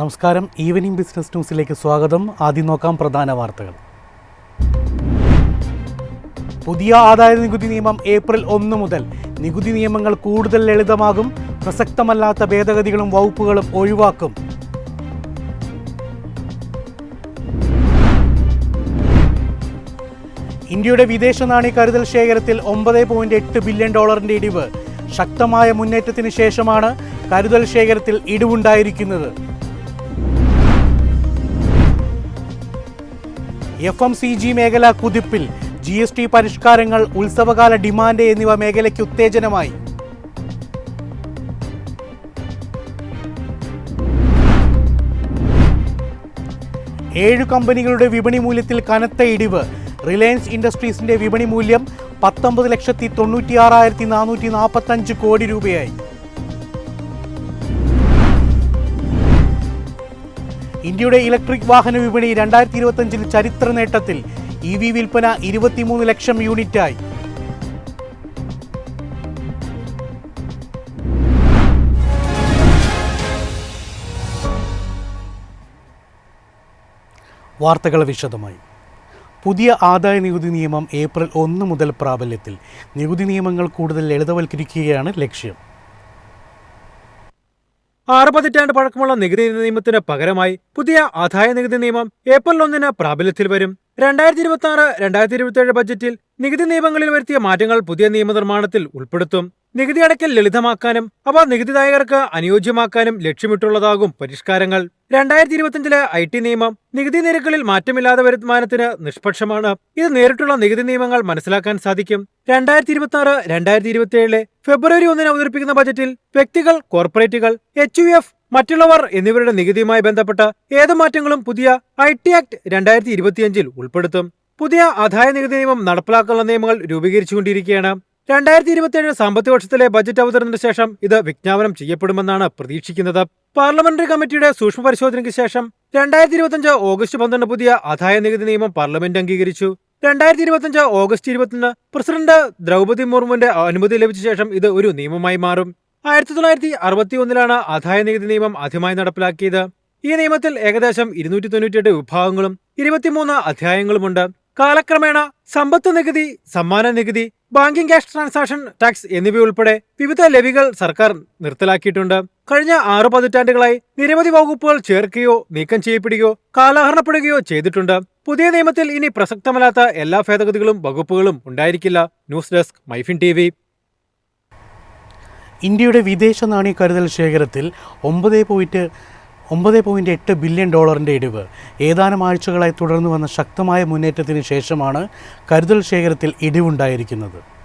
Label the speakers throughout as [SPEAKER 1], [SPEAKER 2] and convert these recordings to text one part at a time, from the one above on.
[SPEAKER 1] നമസ്കാരം. Evening business ന്യൂസിലേക്ക് സ്വാഗതം. ആദ്യം നോക്കാം പ്രധാന വാർത്തകൾ. പുതിയ ആദായ നികുതി നിയമം ഏപ്രിൽ ഒന്ന് മുതൽ നികുതി നിയമങ്ങൾ കൂടുതൽ ലളിതമാകും. പ്രസക്തമല്ലാത്ത ഭേദഗതികളും വകുപ്പുകളും ഒഴിവാക്കും. ഇന്ത്യയുടെ വിദേശ നാണയ കരുതൽ ശേഖരത്തിൽ ഒമ്പത് പോയിന്റ് എട്ട് ബില്യൺ ഡോളറിന്റെ ഇടിവ്. ശക്തമായ മുന്നേറ്റത്തിന് ശേഷമാണ് കരുതൽ ശേഖരത്തിൽ ഇടിവുണ്ടായിരിക്കുന്നത്. എഫ് എം സി ജി മേഖല കുതിപ്പിൽ ജി എസ് ടി പരിഷ്കാരങ്ങൾ ഉത്സവകാല ഡിമാൻഡ് എന്നിവ മേഖലയ്ക്ക് ഉത്തേജനമായി. ഏഴു കമ്പനികളുടെ വിപണി മൂല്യത്തിൽ കനത്ത ഇടിവ്. റിലയൻസ് ഇൻഡസ്ട്രീസിന്റെ വിപണി മൂല്യം പത്തൊമ്പത് ലക്ഷത്തി തൊണ്ണൂറ്റി ആറായിരത്തി നാനൂറ്റി നാൽപ്പത്തഞ്ച് കോടി രൂപയായി. ഇന്ത്യയുടെ ഇലക്ട്രിക് വാഹന വിപണി രണ്ടായിരത്തി ഇരുപത്തഞ്ചിൽ ചരിത്ര നേട്ടത്തിൽ ഇ വി വിൽപ്പന ഇരുപത്തിമൂന്ന് ലക്ഷം യൂണിറ്റായി. വാർത്തകൾ വിശദമായി. പുതിയ ആദായ നികുതി നിയമം ഏപ്രിൽ ഒന്ന് മുതൽ പ്രാബല്യത്തിൽ. നികുതി നിയമങ്ങൾ കൂടുതൽ ലളിതവൽക്കരിക്കുകയാണ് ലക്ഷ്യം.
[SPEAKER 2] ആറ് പതിറ്റാണ്ട് പഴക്കമുള്ള നികുതി നിയമത്തിന് പകരമായി പുതിയ ആദായ നികുതി നിയമം ഏപ്രിൽ ഒന്നിന് പ്രാബല്യത്തിൽ വരും. രണ്ടായിരത്തി ഇരുപത്തി ആറ് രണ്ടായിരത്തി ഇരുപത്തിയേഴ് ബജറ്റിൽ നികുതി നിയമങ്ങളിൽ വരുത്തിയ മാറ്റങ്ങൾ പുതിയ നിയമനിർമ്മാണത്തിൽ ഉൾപ്പെടുത്തും. നികുതി അടയ്ക്കൽ ലളിതമാക്കാനും അവ നികുതിദായകർക്ക് അനുയോജ്യമാക്കാനും ലക്ഷ്യമിട്ടുള്ളതാകും പരിഷ്കാരങ്ങൾ. രണ്ടായിരത്തി ഇരുപത്തിയഞ്ചിലെ ഐ ടി നിയമം നികുതി നിരക്കുകളിൽ മാറ്റമില്ലാതെ വരുമാനത്തിന് നിഷ്പക്ഷമാണ്. ഇത് നേരിട്ടുള്ള നികുതി നിയമങ്ങൾ മനസ്സിലാക്കാൻ സാധിക്കും. രണ്ടായിരത്തി ഇരുപത്തി ആറ് രണ്ടായിരത്തി ഇരുപത്തിയേഴിലെ ഫെബ്രുവരി ഒന്നിന് അവതരിപ്പിക്കുന്ന ബജറ്റിൽ വ്യക്തികൾ കോർപ്പറേറ്റുകൾ എച്ച് യു എഫ് മറ്റുള്ളവർ എന്നിവരുടെ നികുതിയുമായി ബന്ധപ്പെട്ട ഏത് മാറ്റങ്ങളും പുതിയ ഐ ടി ആക്ട് രണ്ടായിരത്തി ഇരുപത്തിയഞ്ചിൽ ഉൾപ്പെടുത്തും. പുതിയ ആദായ നികുതി നിയമം നടപ്പിലാക്കാനുള്ള നിയമങ്ങൾ രൂപീകരിച്ചുകൊണ്ടിരിക്കുകയാണ്. രണ്ടായിരത്തി ഇരുപത്തിയേഴ് സാമ്പത്തിക വർഷത്തിലെ ബജറ്റ് അവതരണത്തിന് ശേഷം ഇത് വിജ്ഞാപനം ചെയ്യപ്പെടുമെന്നാണ് പ്രതീക്ഷിക്കുന്നത്. പാർലമെന്ററി കമ്മിറ്റിയുടെ സൂക്ഷ്മ പരിശോധനയ്ക്ക് ശേഷം രണ്ടായിരത്തി ഇരുപത്തിയഞ്ച് ഓഗസ്റ്റ് പന്ത്രണ്ട് പുതിയ ആദായ നികുതി നിയമം പാർലമെന്റ് അംഗീകരിച്ചു. രണ്ടായിരത്തി ഇരുപത്തിയഞ്ച് ഓഗസ്റ്റ് ഇരുപത്തിന് പ്രസിഡന്റ് ദ്രൗപദി മുർമുവിന്റെ അനുമതി ലഭിച്ച ശേഷം ഇത് ഒരു നിയമമായി മാറും. ആയിരത്തി തൊള്ളായിരത്തി അറുപത്തി ഒന്നിലാണ് ആദായ നികുതി നിയമം ആദ്യമായി നടപ്പിലാക്കിയത്. ഈ നിയമത്തിൽ ഏകദേശം ഇരുന്നൂറ്റി തൊണ്ണൂറ്റിയെട്ട് വിഭാഗങ്ങളും ഇരുപത്തിമൂന്ന് അധ്യായങ്ങളുമുണ്ട്. കാലക്രമേണ സമ്പത്ത് നികുതി സമ്മാന നികുതി ബാങ്കിംഗ് ക്യാഷ് ട്രാൻസാക്ഷൻ ടാക്സ് എന്നിവയുൾപ്പെടെ വിവിധ ലെവികൾ സർക്കാർ നിർത്തലാക്കിയിട്ടുണ്ട്. കഴിഞ്ഞ ആറു പതിറ്റാണ്ടുകളായി നിരവധി വകുപ്പുകൾ ചേർക്കുകയോ നീക്കം ചെയ്യപ്പെടുകയോ കാലഹരണപ്പെടുകയോ ചെയ്തിട്ടുണ്ട്. പുതിയ നിയമത്തിൽ ഇനി പ്രസക്തമല്ലാത്ത എല്ലാ ഭേദഗതികളും വകുപ്പുകളും ഉണ്ടായിരിക്കില്ല. ന്യൂസ് ഡെസ്ക് മൈഫിൻ ടി
[SPEAKER 1] ഇന്ത്യയുടെ വിദേശ നാണയ കരുതൽ ശേഖരത്തിൽ ഒമ്പത് പോയിന്റ് ഒമ്പത് പോയിന്റ് എട്ട് ബില്യൺ ഡോളറിന്റെ ഇടിവ്. ഏതാനും ആഴ്ചകളായി തുടർന്നു വന്ന ശക്തമായ മുന്നേറ്റത്തിന് ശേഷമാണ് കരുതൽ ശേഖരത്തിൽ ഇടിവുണ്ടായിരിക്കുന്നത്.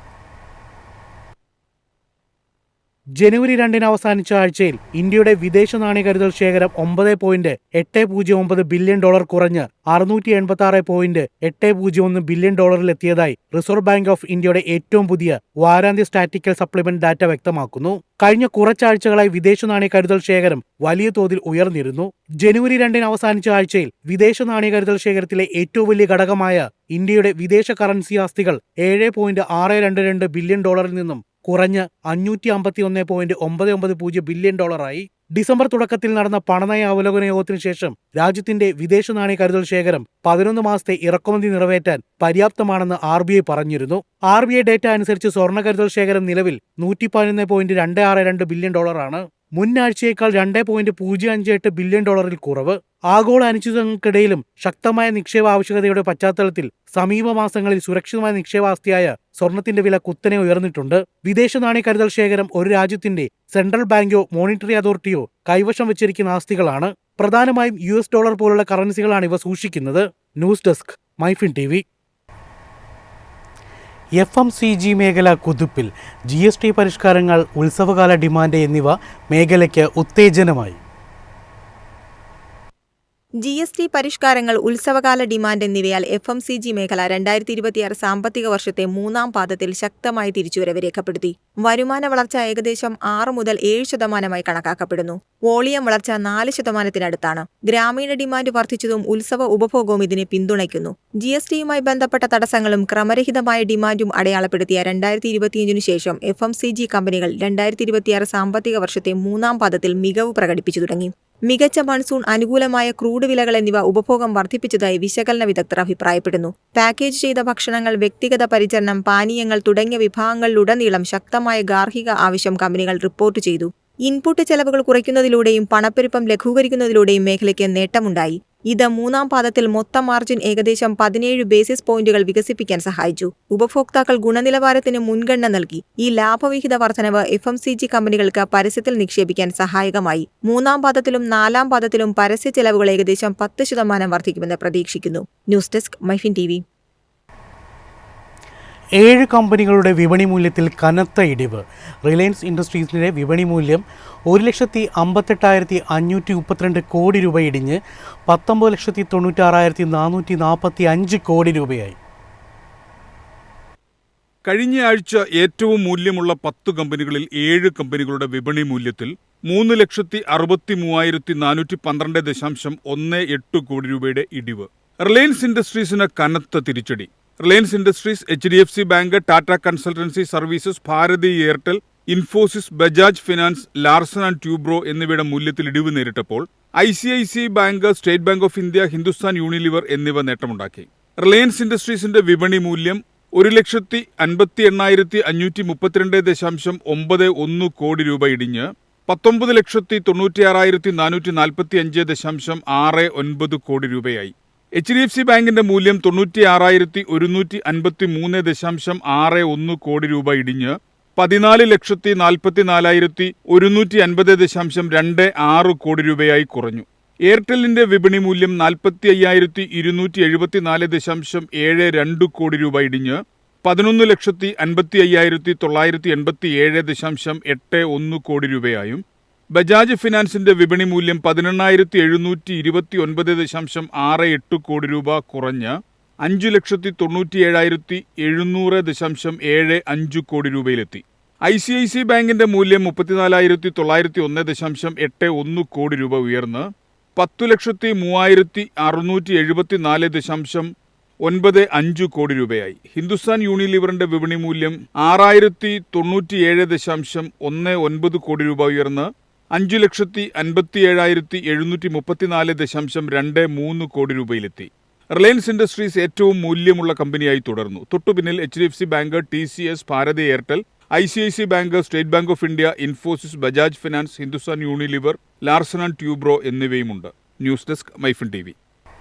[SPEAKER 1] ജനുവരി രണ്ടിന് അവസാനിച്ച ആഴ്ചയിൽ ഇന്ത്യയുടെ വിദേശ നാണയ കരുതൽ ശേഖരം ഒമ്പത് പോയിന്റ് എട്ട് പൂജ്യം ഒമ്പത് ബില്യൺ ഡോളർ കുറഞ്ഞ് അറുന്നൂറ്റി എൺപത്തി ആറ് പോയിന്റ് എട്ട് പൂജ്യം ഒന്ന് ബില്യൺ ഡോളറിലെത്തിയതായി റിസർവ് ബാങ്ക് ഓഫ് ഇന്ത്യയുടെ ഏറ്റവും പുതിയ വാരാന്ത്യ സ്റ്റാറ്റിക്കൽ സപ്ലിമെന്റ് ഡാറ്റ വ്യക്തമാക്കുന്നു. കഴിഞ്ഞ കുറച്ചാഴ്ചകളായി വിദേശ നാണയ കരുതൽ ശേഖരം വലിയ തോതിൽ ഉയർന്നിരുന്നു. ജനുവരി രണ്ടിന് അവസാനിച്ച ആഴ്ചയിൽ വിദേശ നാണയ കരുതൽ ശേഖരത്തിലെ ഏറ്റവും വലിയ ഘടകമായ ഇന്ത്യയുടെ വിദേശ കറൻസി ആസ്തികൾ ഏഴ് പോയിന്റ് ആറ് രണ്ട് രണ്ട് ബില്യൺ ഡോളറിൽ നിന്നും കുറഞ്ഞ് അഞ്ഞൂറ്റി അമ്പത്തി ഒന്ന് പോയിന്റ് ഒമ്പത് ഒമ്പത് പൂജ്യം ബില്യൺ ഡോളറായി. ഡിസംബർ തുടക്കത്തിൽ നടന്ന പണനയ അവലോകന യോഗത്തിന് ശേഷം രാജ്യത്തിന്റെ വിദേശ നാണയ കരുതൽ ശേഖരം പതിനൊന്ന് മാസത്തെ ഇറക്കുമതി നിറവേറ്റാൻ പര്യാപ്തമാണെന്ന് ആർ ബി ഐ പറഞ്ഞിരുന്നു. ആർ ബി ഐ ഡേറ്റ അനുസരിച്ച് സ്വർണ കരുതൽ ശേഖരം നിലവിൽ നൂറ്റി പതിനൊന്ന് പോയിന്റ് രണ്ട് ആറ് രണ്ട് ബില്യൺ ഡോളറാണ്. മുൻ ആഴ്ചയേക്കാൾ രണ്ട് പോയിന്റ് പൂജ്യം അഞ്ച് എട്ട് ബില്യൺ ഡോളറിൽ കുറവ്. ആഗോള അനിശ്ചിതങ്ങൾക്കിടയിലും ശക്തമായ നിക്ഷേപ ആവശ്യകതയുടെ പശ്ചാത്തലത്തിൽ സമീപ മാസങ്ങളിൽ സുരക്ഷിതമായ നിക്ഷേപാസ്തിയായ സ്വർണത്തിന്റെ വില കുത്തനെ ഉയർന്നിട്ടുണ്ട്. വിദേശ നാണയ കരുതൽ ശേഖരം ഒരു രാജ്യത്തിന്റെ സെൻട്രൽ ബാങ്കോ മോണിറ്ററി അതോറിറ്റിയോ കൈവശം വെച്ചിരിക്കുന്ന ആസ്തികളാണ്. പ്രധാനമായും യു എസ് ഡോളർ പോലുള്ള കറൻസികളാണ് ഇവ സൂക്ഷിക്കുന്നത്. News desk MyFin T V. F M C G മേഖല കുതിപ്പിൽ ജി എസ് ടി പരിഷ്കാരങ്ങൾ ഉത്സവകാല ഡിമാൻഡ് എന്നിവ മേഖലയ്ക്ക് ഉത്തേജനമായി.
[SPEAKER 3] ജി എസ് ടി പരിഷ്കാരങ്ങൾ ഉത്സവകാല ഡിമാൻഡ് എന്നിവയാൽ എഫ് എം സി ജി മേഖല രണ്ടായിരത്തി ഇരുപത്തിയാറ് സാമ്പത്തിക വർഷത്തെ മൂന്നാം പാദത്തിൽ ശക്തമായി തിരിച്ചുവരവ് രേഖപ്പെടുത്തി. വരുമാന വളർച്ച ഏകദേശം ആറ് മുതൽ ഏഴ് ശതമാനമായി കണക്കാക്കപ്പെടുന്നു. വോളിയം വളർച്ച നാല് ശതമാനത്തിനടുത്താണ്. ഗ്രാമീണ ഡിമാൻഡ് വർദ്ധിച്ചതും ഉത്സവ ഉപഭോഗവും ഇതിനെ പിന്തുണയ്ക്കുന്നു. ജി എസ് ടിയുമായി ബന്ധപ്പെട്ട തടസ്സങ്ങളും ക്രമരഹിതമായ ഡിമാൻഡും അടയാളപ്പെടുത്തിയ രണ്ടായിരത്തി ഇരുപത്തിയഞ്ചിനു ശേഷം എഫ് എം സി ജി കമ്പനികൾ രണ്ടായിരത്തി ഇരുപത്തിയാറ് സാമ്പത്തിക വർഷത്തെ മൂന്നാം പാദത്തിൽ മികവ് പ്രകടിപ്പിച്ചു തുടങ്ങി. മികച്ച മൺസൂൺ അനുകൂലമായ ക്രൂഡ് വിലകൾ എന്നിവ ഉപഭോഗം വർദ്ധിപ്പിച്ചതായി വിശകലന വിദഗ്ധർ അഭിപ്രായപ്പെടുന്നു. പാക്കേജ് ചെയ്ത ഭക്ഷണങ്ങൾ വ്യക്തിഗത പരിചരണം പാനീയങ്ങൾ തുടങ്ങിയ വിഭാഗങ്ങളിലുടനീളം ശക്തമായ ഗാർഹിക ആവശ്യം കമ്പനികൾ റിപ്പോർട്ട് ചെയ്തു. ഇൻപുട്ട് ചെലവുകൾ കുറയ്ക്കുന്നതിലൂടെയും പണപ്പെരുപ്പം ലഘൂകരിക്കുന്നതിലൂടെയും മേഖലയ്ക്ക് നേട്ടമുണ്ടായി. ഇത് മൂന്നാം പാദത്തിൽ മൊത്തം മാർജിൻ ഏകദേശം പതിനേഴ് ബേസിസ് പോയിന്റുകൾ വികസിപ്പിക്കാൻ സഹായിച്ചു. ഉപഭോക്താക്കൾ ഗുണനിലവാരത്തിന് മുൻഗണന നൽകി. ഈ ലാഭവിഹിത വർധനവ് എഫ് എം സി ജി കമ്പനികൾക്ക് പരസ്യത്തിൽ നിക്ഷേപിക്കാൻ സഹായകമായി. മൂന്നാം പാദത്തിലും നാലാം പാദത്തിലും പരസ്യ ചെലവുകൾ ഏകദേശം പത്ത് ശതമാനം വർദ്ധിക്കുമെന്ന് പ്രതീക്ഷിക്കുന്നു. ന്യൂസ് ഡെസ്ക് മൈഫിൻ ടി
[SPEAKER 1] ഏഴ് കമ്പനികളുടെ വിപണി മൂല്യത്തിൽ കനത്ത ഇടിവ്. റിലയൻസ് ഇൻഡസ്ട്രീസിന്റെ വിപണി മൂല്യം ഒരു ലക്ഷത്തി അമ്പത്തെട്ടായിരത്തി അഞ്ഞൂറ്റി മുപ്പത്തിരണ്ട് കോടി രൂപ ഇടിഞ്ഞ് പത്തൊമ്പത് ലക്ഷത്തി തൊണ്ണൂറ്റാറായിരത്തി നാനൂറ്റി നാൽപ്പത്തി അഞ്ച് കോടി രൂപയായി.
[SPEAKER 4] കഴിഞ്ഞ ആഴ്ച ഏറ്റവും മൂല്യമുള്ള പത്ത് കമ്പനികളിൽ ഏഴ് കമ്പനികളുടെ വിപണി മൂല്യത്തിൽ മൂന്ന് ലക്ഷത്തി അറുപത്തി മൂവായിരത്തി നാനൂറ്റി പന്ത്രണ്ട് ദശാംശം ഒന്ന് എട്ട് കോടി രൂപയുടെ ഇടിവ്. റിലയൻസ് ഇൻഡസ്ട്രീസിന് കനത്ത തിരിച്ചടി. Reliance Industries H D F C Bank Tata Consultancy Services Bharti Airtel Infosys Bajaj Finance Larsen and Toubro എന്നിവയുടെ മൂല്യത്തിൽ ഇടിവ് നേരിട്ടപ്പോൾ I C I C Bank State Bank of India Hindustan Unilever എന്നിവ നേട്ടമുണ്ടാക്കി. റിലയൻസ് ഇൻഡസ്ട്രീസിന്റെ വിപണി മൂല്യം ഒരു ലക്ഷത്തി അൻപത്തി എണ്ണായിരത്തി അഞ്ഞൂറ്റി മുപ്പത്തിരണ്ട് ദശാംശം ഒമ്പത് ഒന്ന് കോടി രൂപ ഇടിഞ്ഞ് പത്തൊമ്പത് ലക്ഷത്തി തൊണ്ണൂറ്റിയാറായിരത്തി നാനൂറ്റി നാൽപ്പത്തി അഞ്ച് ദശാംശം ആറ് ഒൻപത് കോടി രൂപയായി. എച്ച് ഡി എഫ് സി ബാങ്കിന്റെ മൂല്യം തൊണ്ണൂറ്റി ആറായിരത്തി ഒരുന്നൂറ്റി അൻപത്തി മൂന്ന് ദശാംശം ആറ് ഒന്ന് കോടി രൂപ ഇടിഞ്ഞ് പതിനാല് ലക്ഷത്തി നാൽപ്പത്തി നാലായിരത്തി ഒരുന്നൂറ്റി അൻപത് ദശാംശം രണ്ട് ആറ് കോടി രൂപയായി കുറഞ്ഞു. എയർടെല്ലിന്റെ വിപണി മൂല്യം നാൽപ്പത്തി അയ്യായിരത്തി ഇരുന്നൂറ്റി എഴുപത്തിനാല് ദശാംശം ഏഴ് രണ്ട് കോടി രൂപ ഇടിഞ്ഞ് പതിനൊന്ന് ലക്ഷത്തി അൻപത്തി അയ്യായിരത്തി തൊള്ളായിരത്തി എൺപത്തി ഏഴ് ദശാംശം എട്ട് ഒന്ന് കോടി രൂപയായും ബജാജ് ഫിനാൻസിന്റെ വിപണി മൂല്യം പതിനെണ്ണായിരത്തി എഴുന്നൂറ്റി ഇരുപത്തി ഒൻപത് ദശാംശം ആറ് എട്ട് കോടി രൂപ കുറഞ്ഞ് അഞ്ചു ലക്ഷത്തി തൊണ്ണൂറ്റി ഏഴായിരത്തി എഴുന്നൂറ് ദശാംശം ഏഴ് അഞ്ച് കോടി രൂപയിലെത്തി. ഐ സി ഐ സി ബാങ്കിന്റെ മൂല്യം മുപ്പത്തിനാലായിരത്തി തൊള്ളായിരത്തി ഒന്ന് ദശാംശം എട്ട് ഒന്ന് കോടി രൂപ ഉയർന്ന് പത്തു ലക്ഷത്തി മൂവായിരത്തി അറുന്നൂറ്റി എഴുപത്തിനാല് ദശാംശം ഒൻപത് അഞ്ച് കോടി രൂപയായി. ഹിന്ദുസ്ഥാൻ യൂണിലിവറിന്റെ വിപണി മൂല്യം ആറായിരത്തി തൊണ്ണൂറ്റിയേഴ് ദശാംശം ഒന്ന് ഒൻപത് കോടി രൂപ ഉയർന്ന് അഞ്ചു ലക്ഷത്തി അൻപത്തി ഏഴായിരത്തി എഴുന്നൂറ്റി മുപ്പത്തിനാല് ദശാംശം രണ്ട് മൂന്ന് കോടി രൂപയിലെത്തി. റിലയൻസ് ഇൻഡസ്ട്രീസ് ഏറ്റവും മൂല്യമുള്ള കമ്പനിയായി തുടർന്നു. തൊട്ടുപിന്നിൽ H D F C Bank T C S Bharti Airtel I C I C Bank State Bank of India Infosys Bajaj Finance Hindustan Unilever Larsen and Toubro എന്നിവയുമുണ്ട്. News desk MyFin T V.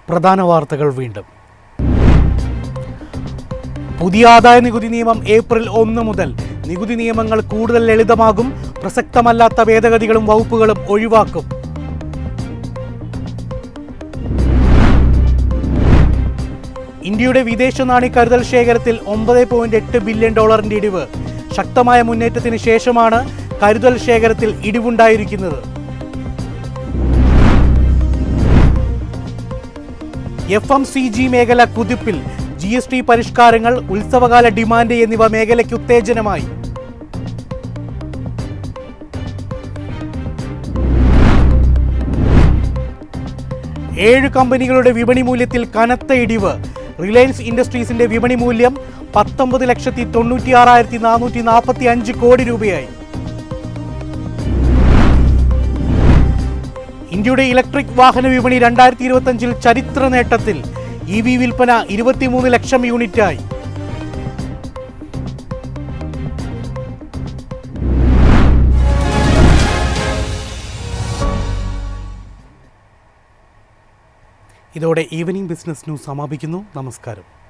[SPEAKER 1] പ്രധാന വാർത്തകൾ വീണ്ടും. പുതിയ ആദായ നികുതി നിയമം April ഒന്ന് മുതൽ നികുതി നിയമങ്ങൾ കൂടുതൽ ലളിതമാകും പ്രസക്തമല്ലാത്ത ഭേദഗതികളും വകുപ്പുകളും ഒഴിവാക്കും. ഇന്ത്യയുടെ വിദേശ നാണി കരുതൽ ശേഖരത്തിൽ ഒമ്പത് പോയിന്റ് എട്ട് ബില്യൺ ഡോളറിന്റെ ഇടിവ്. ശക്തമായ മുന്നേറ്റത്തിന് ശേഷമാണ് കരുതൽ ശേഖരത്തിൽ ഇടിവുണ്ടായിരിക്കുന്നത്. എഫ് എം സി ജി മേഖല കുതിപ്പിൽ. ജി എസ് ടി പരിഷ്കാരങ്ങൾ ഉത്സവകാല ഡിമാൻഡ് എന്നിവ മേഖലയ്ക്ക് ഉത്തേജനമായി. ഏഴ് കമ്പനികളുടെ വിപണി മൂല്യത്തിൽ കനത്ത ഇടിവ്. റിലയൻസ് ഇൻഡസ്ട്രീസിന്റെ വിപണി മൂല്യം പത്തൊമ്പത് ലക്ഷത്തി തൊണ്ണൂറ്റി ആറായിരത്തി നാനൂറ്റി നാൽപ്പത്തി അഞ്ച് കോടി രൂപയായി. ഇന്ത്യയുടെ ഇലക്ട്രിക് വാഹന വിപണി രണ്ടായിരത്തി ഇരുപത്തഞ്ചിൽ ചരിത്ര നേട്ടത്തിൽ ഇ വി വിൽപ്പന ഇരുപത്തിമൂന്ന് ലക്ഷം യൂണിറ്റായി. ഇതോടെ ഈവനിംഗ് ബിസിനസ് ന്യൂസ് സമാപിക്കുന്നു. നമസ്കാരം.